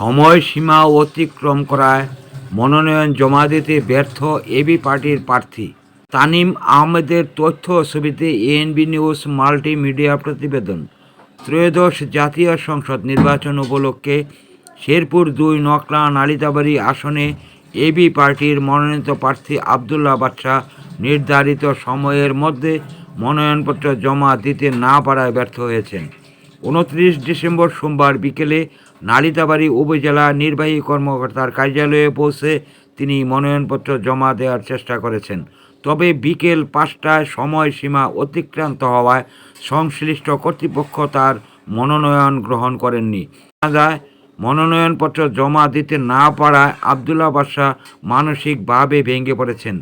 সময়সীমা অতিক্রম করায় মনোনয়ন জমা দিতে ব্যর্থ এবি পার্টির প্রার্থী। তানিম আহমেদের তথ্য ছবিতে এএনবি নিউজ মাল্টিমিডিয়া প্রতিবেদন। ত্রয়োদশ জাতীয় সংসদ নির্বাচন উপলক্ষে শেরপুর দুই নকলা নালিতাবাড়ি আসনে এবি পার্টির মনোনীত প্রার্থী আবদুল্লাহ বাদশাহ নির্ধারিত সময়ের মধ্যে মনোনয়নপত্র জমা দিতে না পারায় ব্যর্থ হয়েছেন। উনত্রিশ ডিসেম্বর সোমবার বিকেলে নালিতাবাড়ি উপজেলা নির্বাহী কর্মকর্তার কার্যালয়ে পৌঁছে তিনি মনোনয়নপত্র জমা দেওয়ার চেষ্টা করেছেন। তবে বিকেল পাঁচটায় সময়সীমা অতিক্রান্ত হওয়ায় সংশ্লিষ্ট কর্তৃপক্ষ তার মনোনয়ন গ্রহণ করেননি। জানা যায় মনোনয়নপত্র জমা দিতে না পারায় আবদুল্লাহ বাদশাহ মানসিকভাবে ভেঙে পড়েছেন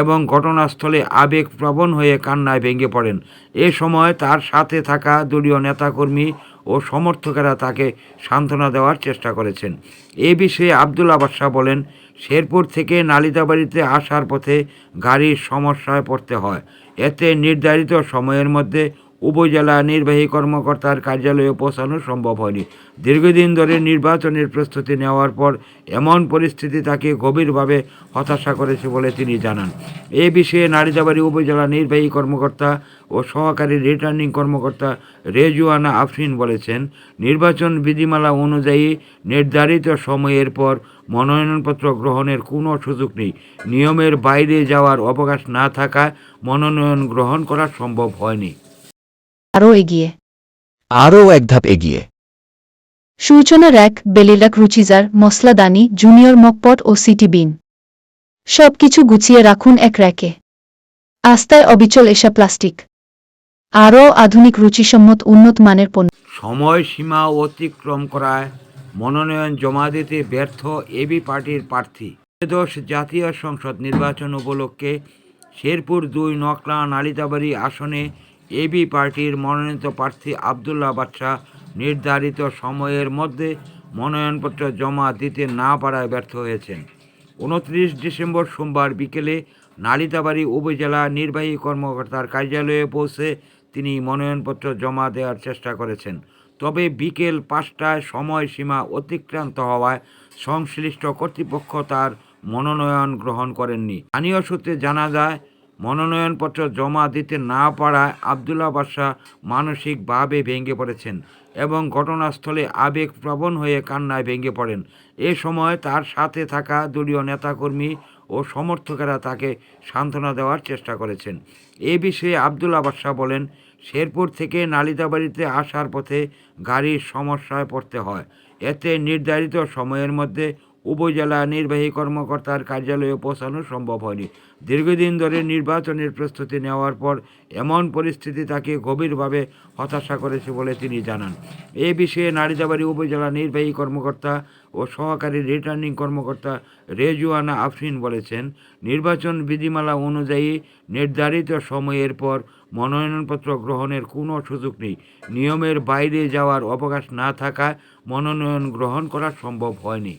এবং ঘটনাস্থলে আবেগপ্রবণ হয়ে কান্নায় ভেঙে পড়েন। এ সময় তার সাথে থাকা দলীয় নেতাকর্মী ও সমর্থকেরা তাকে সান্ত্বনা দেওয়ার চেষ্টা করেছেন। এ বিষয়ে আবদুল্লাহ বাদশাহ বলেন, শেরপুর থেকে নালিতাবাড়িতে আসার পথে গাড়ির সমস্যায় পড়তে হয়। এতে নির্ধারিত সময়ের মধ্যে উপজেলা নির্বাহী কর্মকর্তার কার্যালয়ে পৌঁছানো সম্ভব হয়নি। দীর্ঘদিন ধরে নির্বাচনের প্রস্তুতি নেওয়ার পর এমন পরিস্থিতি তাকে গভীরভাবে হতাশা করেছে বলে তিনি জানান। এ বিষয়ে নারীদাবাড়ি উপজেলা নির্বাহী কর্মকর্তা ও সহকারী রিটার্নিং কর্মকর্তা রেজুয়ানা আফরিন বলেছেন, নির্বাচন বিধিমালা অনুযায়ী নির্ধারিত সময়ের পর মনোনয়নপত্র গ্রহণের কোনো সুযোগ নেই। নিয়মের বাইরে যাওয়ার অবকাশ না থাকায় মনোনয়ন গ্রহণ করা সম্ভব হয়নি। আরও এগিয়ে। আরও এক ধাপ এগিয়ে। সূচনা র্যাক বেলিলাক রুচিজার মশলাদানি জুনিয়র মকপট ও সিটি বিন। সবকিছু গুছিয়ে রাখুন এক র্যাকে। আস্তায় অবিচল এসা প্লাস্টিক। আরও আধুনিক রুচিসম্মত উন্নত মানের পণ্য। সময়সীমা অতিক্রম করায় মনোনয়ন জমা দিতে ব্যর্থ এবি পার্টির প্রার্থী। ত্রয়োদশ জাতীয় সংসদ নির্বাচন উপলক্ষে শেরপুর দুই নকলা নালিতাবাড়ি আসনে এবি পার্টির মনোনীত প্রার্থী আবদুল্লাহ বাদশাহ নির্ধারিত সময়ের মধ্যে মনোনয়নপত্র জমা দিতে না পারায় ব্যর্থ হয়েছেন। উনত্রিশ ডিসেম্বর সোমবার বিকেলে নালিতাবাড়ি উপজেলা নির্বাহী কর্মকর্তার কার্যালয়ে পৌঁছে তিনি মনোনয়নপত্র জমা দেওয়ার চেষ্টা করেছেন। তবে বিকেল পাঁচটায় সময়সীমা অতিক্রান্ত হওয়ায় সংশ্লিষ্ট কর্তৃপক্ষ তার মনোনয়ন গ্রহণ করেননি। স্থানীয় সূত্রে জানা যায় মনোনয়নপত্র জমা দিতে না পারায় আবদুল্লাহ বাদশাহ মানসিকভাবে ভেঙে পড়েছেন এবং ঘটনাস্থলে আবেগ প্রবণ হয়ে কান্নায় ভেঙে পড়েন। এ সময় তার সাথে থাকা দলীয় নেতাকর্মী ও সমর্থকেরা তাকে সান্ত্বনা দেওয়ার চেষ্টা করেছেন। এ বিষয়ে আবদুল্লা বাদশাহ বলেন, শেরপুর থেকে নালিতাবাড়িতে আসার পথে গাড়ির সমস্যায় পড়তে হয়। এতে নির্ধারিত সময়ের মধ্যে উপজেলা নির্বাহী কর্মকর্তার কার্যালয়ে পৌঁছানো সম্ভব হয়নি। দীর্ঘদিন ধরে নির্বাচনের প্রস্তুতি নেওয়ার পর এমন পরিস্থিতি তাকে গভীরভাবে হতাশা করেছে বলে তিনি জানান। এ বিষয়ে নারীদাবাড়ি উপজেলা নির্বাহী কর্মকর্তা ও সহকারী রিটার্নিং কর্মকর্তা রেজুয়ানা আফরিন বলেছেন, নির্বাচন বিধিমালা অনুযায়ী নির্ধারিত সময়ের পর মনোনয়নপত্র গ্রহণের কোনো সুযোগ নেই। নিয়মের বাইরে যাওয়ার অবকাশ না থাকায় মনোনয়ন গ্রহণ করা সম্ভব হয়নি।